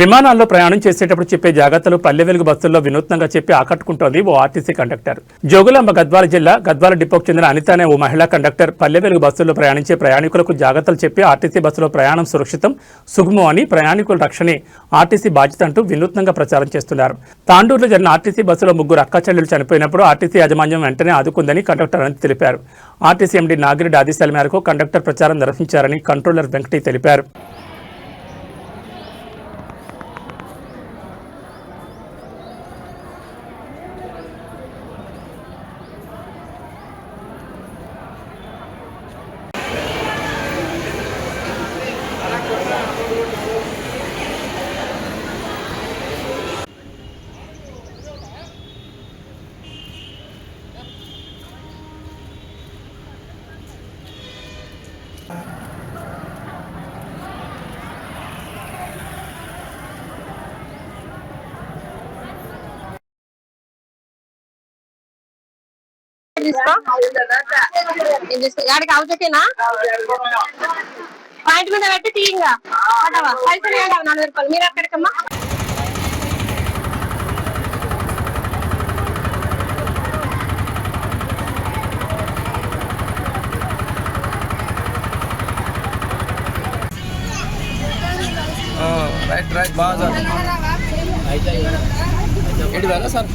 విమానాల్లో ప్రయాణం చేసేటప్పుడు చెప్పే జాగ్రత్తలు పల్లె వెలుగు బస్సుల్లో వినూత్నంగా చెప్పి ఆకట్టుకుంటోంది ఓ ఆర్టీసీ కండక్టర్. జోగులాంబ గద్వాల జిల్లా గద్వాల డిపోకు చెందిన అనిత అనే ఓ మహిళా కండక్టర్. పల్లె వెలుగు బస్సుల్లో ప్రయాణించే ప్రయాణికులకు జాగ్రత్తలు చెప్పి ఆర్టీసీ బస్సులో ప్రయాణం సురక్షితం సుగమం అని ప్రయాణికుల రక్షణే ఆర్టీసీ బాధ్యత అంటూ వినూత్నంగా ప్రచారం చేస్తున్నారు. తాండూరులో జరిగిన ఆర్టీసీ బస్సులో ముగ్గురు అక్కచెల్లెలు చనిపోయినప్పుడు ఆర్టీసీ యాజమాన్యం వెంటనే ఆదుకుందని కండక్టర్ అనిత తెలిపారు. ఆర్టీసీ ఎండీ నాగిరెడ్డి ఆదేశాల మేరకు కండక్టర్ ప్రచారం నిర్వహించారని కంట్రోలర్ వెంకటి తెలిపారు. యాడికి ఏం అవసరకేనా పాయింట్ మీద పెట్టి తీయంగా. పైసలు ఏంటా నాలుగు రూపాయలు. మీరు ఎక్కడికమ్మా? రైట్ రైట్ బాగా సార్ ఏంటి వేళ సార్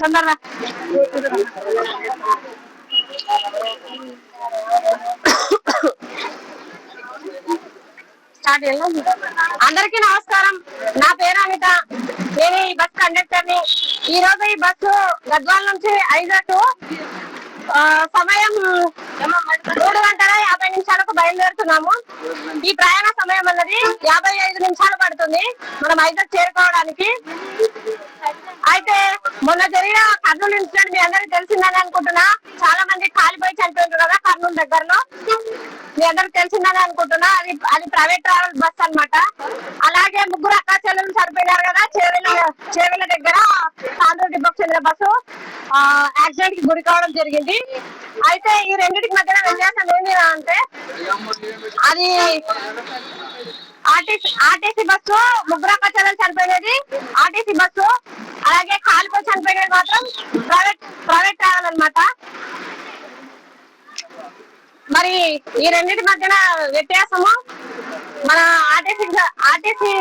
తొందరగా స్టార్ట్ అందరికీ నమస్కారం. నా పేరు అనిత. నేను ఈ బస్ కండక్టర్ని. ఈ రోజు ఈ బస్సు గద్వాల నుంచి ఐజాకు సమయం మూడు గంటల యాభై నిమిషాలకు బయలుదేరుతున్నాము. ఈ ప్రయాణ సమయం అన్నది యాభై ఐదు నిమిషాలు పడుతుంది. మనం ఐజాక్ చేరుకోవడానికి. అయితే మొన్న జరిగిన కర్నూలు ఇన్సిడెంట్ మీ అందరికి తెలిసిందని అనుకుంటున్నా. చాలా మంది కాలిపోయి చనిపోయారు కదా కర్నూలు దగ్గరలో. ఉన్నది అనుకుంటున్నా? అది అది ప్రైవేట్ ట్రావెల్ బస్ అనమాట అలాగే ముగ్గురు అక్క చెల్లెలు చనిపోయినారు కదా? చేవెల చేవెల దగ్గర తాండూరు డిపోకి చెందిన బస్సు యాక్సిడెంట్కి గురి కావడం జరిగింది. అయితే ఈ రెండింటికి మధ్యన వ్యత్యాసం ఏంటి అంటే అది ఆర్టీసీ ఆర్టీసీ బస్సు ముగ్గురు అక్క చెల్లెలు చనిపోయినది. ఆర్టీసీ బస్సు అలాగే కాలిపో చనిపోయినది మాత్రం ప్రైవేట్ ప్రైవేట్ ట్రావెల్ అనమాట మరి ఈ రెండింటి మధ్యన వ్యత్యాసము మన ఆర్టీసీ ఆర్టీసీ